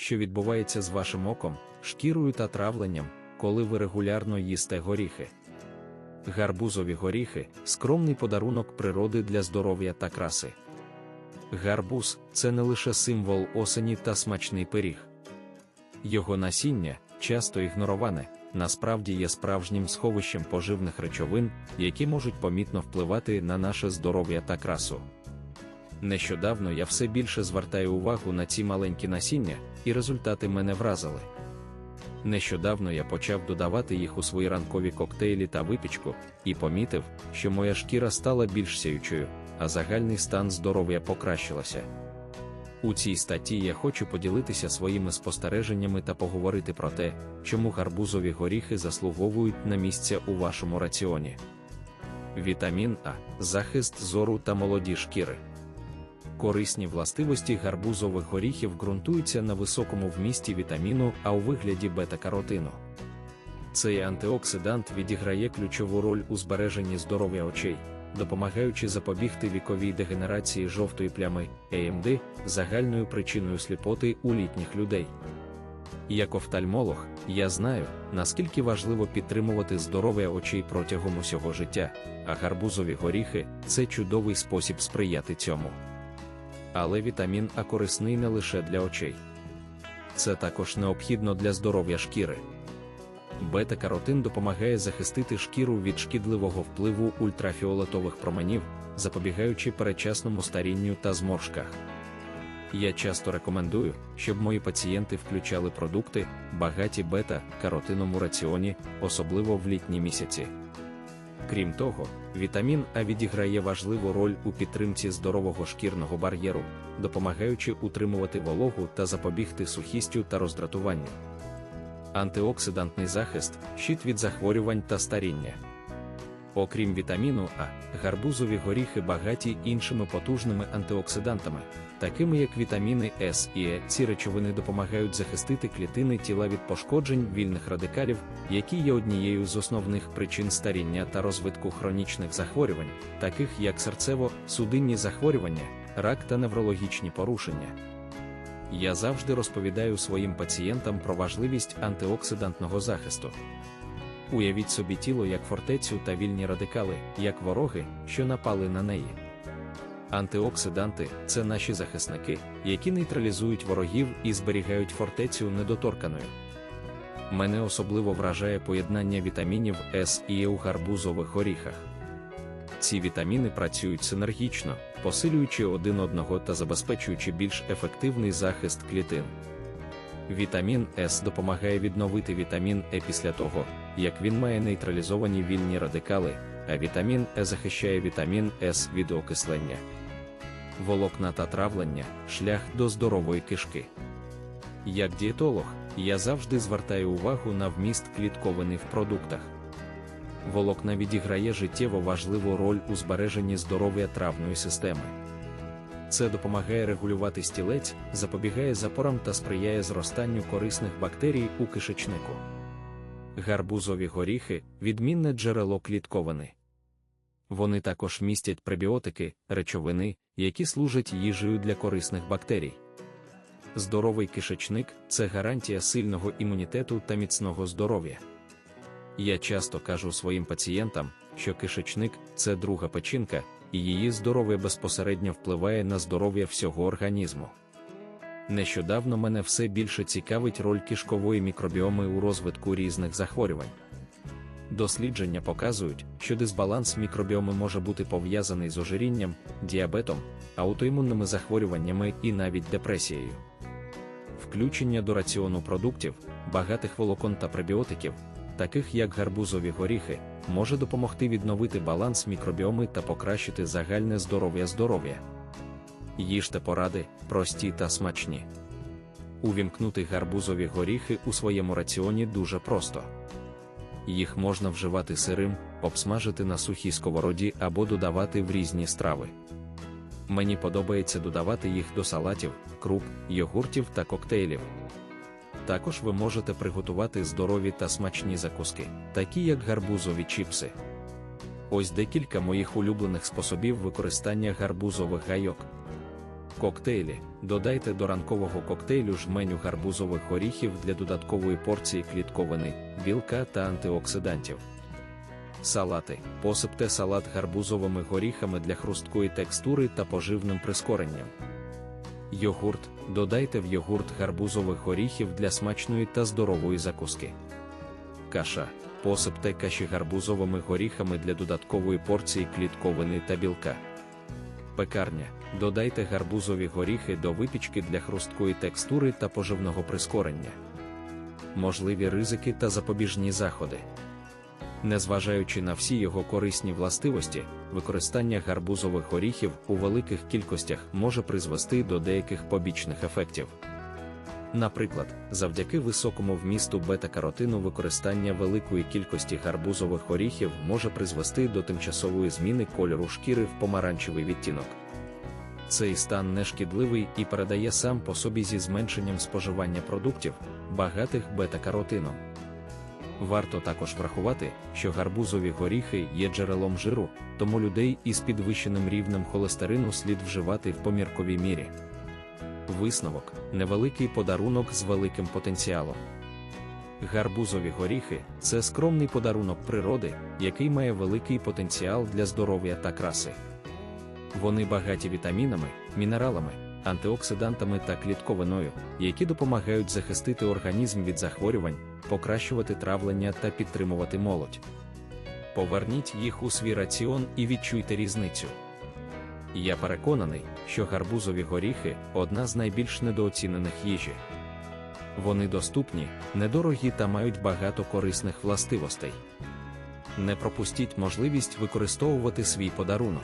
що відбувається з вашим оком, шкірою та травленням, коли ви регулярно їсте горіхи. Гарбузові горіхи скромний подарунок природи для здоров'я та краси. Гарбуз це не лише символ осені та смачний пиріг. Його насіння, часто ігнороване, насправді є справжнім сховищем поживних речовин, які можуть помітно впливати на наше здоров'я та красу. Нещодавно я все більше звертаю увагу на ці маленькі насіння, і результати мене вразили. Нещодавно я почав додавати їх у свої ранкові коктейлі та випічку, і помітив, що моя шкіра стала більш сяючою, а загальний стан здоров'я покращилося. У цій статті я хочу поділитися своїми спостереженнями та поговорити про те, чому гарбузові горіхи заслуговують на місце у вашому раціоні. Вітамін А захист зору та молоді шкіри. Корисні властивості гарбузових горіхів ґрунтуються на високому вмісті вітаміну А у вигляді бета-каротину. Цей антиоксидант відіграє ключову роль у збереженні здоров'я очей, допомагаючи запобігти віковій дегенерації жовтої плями AMD, загальною причиною сліпоти у літніх людей. Як офтальмолог, я знаю, наскільки важливо підтримувати здоров'я очей протягом усього життя, а гарбузові горіхи це чудовий спосіб сприяти цьому. Але вітамін А корисний не лише для очей. Це також необхідно для здоров'я шкіри. Бета-каротин допомагає захистити шкіру від шкідливого впливу ультрафіолетових променів, запобігаючи передчасному старінню та зморшках. Я часто рекомендую, щоб мої пацієнти включали продукти, багаті бета-каротином у раціоні, особливо в літні місяці. Крім того, вітамін А відіграє важливу роль у підтримці здорового шкірного бар'єру, допомагаючи утримувати вологу та запобігти сухістю та роздратуванню. Антиоксидантний захист щит від захворювань та старіння. Окрім вітаміну А, гарбузові горіхи багаті іншими потужними антиоксидантами, такими як вітаміни С і Е. Ці речовини допомагають захистити клітини тіла від пошкоджень вільних радикалів, які є однією з основних причин старіння та розвитку хронічних захворювань, таких як серцево-судинні захворювання, рак та неврологічні порушення. Я завжди розповідаю своїм пацієнтам про важливість антиоксидантного захисту. Уявіть собі тіло як фортецю та вільні радикали, як вороги, що напали на неї. Антиоксиданти це наші захисники, які нейтралізують ворогів і зберігають фортецю недоторканою. Мене особливо вражає поєднання вітамінів С і Е у гарбузових горіхах. Ці вітаміни працюють синергічно, посилюючи один одного та забезпечуючи більш ефективний захист клітин. Вітамін С допомагає відновити вітамін Е після того, як він має нейтралізовані вільні радикали, а вітамін Е захищає вітамін С від окислення. Волокна та травлення шлях до здорової кишки. Як дієтолог, я завжди звертаю увагу на вміст клітковини в продуктах. Волокна відіграє життєво важливу роль у збереженні здоров'я травної системи. Це допомагає регулювати стілець, запобігає запорам та сприяє зростанню корисних бактерій у кишечнику. Гарбузові горіхи відмінне джерело клітковини. Вони також містять пребіотики, речовини, які служать їжею для корисних бактерій. Здоровий кишечник це гарантія сильного імунітету та міцного здоров'я. Я часто кажу своїм пацієнтам, що кишечник це друга печінка, і її здоров'я безпосередньо впливає на здоров'я всього організму. Нещодавно мене все більше цікавить роль кишкової мікробіоми у розвитку різних захворювань. Дослідження показують, що дисбаланс мікробіоми може бути пов'язаний з ожирінням, діабетом, аутоімунними захворюваннями і навіть депресією. Включення до раціону продуктів, багатих волокон та пребіотиків, таких як гарбузові горіхи, може допомогти відновити баланс мікробіоми та покращити загальне здоров'я здоров'я. Їжте поради, прості та смачні. Увімкнути гарбузові горіхи у своєму раціоні дуже просто. Їх можна вживати сирим, обсмажити на сухій сковороді або додавати в різні страви. Мені подобається додавати їх до салатів, круп, йогуртів та коктейлів. Також ви можете приготувати здорові та смачні закуски, такі як гарбузові чіпси. Ось декілька моїх улюблених способів використання гарбузових гайок. Коктейлі. Додайте до ранкового коктейлю жменю гарбузових горіхів для додаткової порції клітковини, білка та антиоксидантів. Салати. Посипте салат гарбузовими горіхами для хрусткої текстури та поживним прискоренням. Йогурт. Додайте в йогурт гарбузових горіхів для смачної та здорової закуски. Каша. Посипте каші гарбузовими горіхами для додаткової порції клітковини та білка. Пекарня. Додайте гарбузові горіхи до випічки для хрусткої текстури та поживного прискорення. Можливі ризики та запобіжні заходи. Незважаючи на всі його корисні властивості, використання гарбузових горіхів у великих кількостях може призвести до деяких побічних ефектів. Наприклад, завдяки високому вмісту бета-каротину використання великої кількості гарбузових горіхів може призвести до тимчасової зміни кольору шкіри в помаранчевий відтінок. Цей стан нешкідливий і передає сам по собі зі зменшенням споживання продуктів, багатих бета-каротином. Варто також врахувати, що гарбузові горіхи є джерелом жиру, тому людей із підвищеним рівнем холестерину слід вживати в помірковій мірі. Висновок невеликий подарунок з великим потенціалом. Гарбузові горіхи це скромний подарунок природи, який має великий потенціал для здоров'я та краси. Вони багаті вітамінами, мінералами, антиоксидантами та клітковиною, які допомагають захистити організм від захворювань, покращувати травлення та підтримувати молодь. Поверніть їх у свій раціон і відчуйте різницю. Я переконаний, що гарбузові горіхи одна з найбільш недооцінених їжі. Вони доступні, недорогі та мають багато корисних властивостей. Не пропустіть можливість використовувати свій подарунок.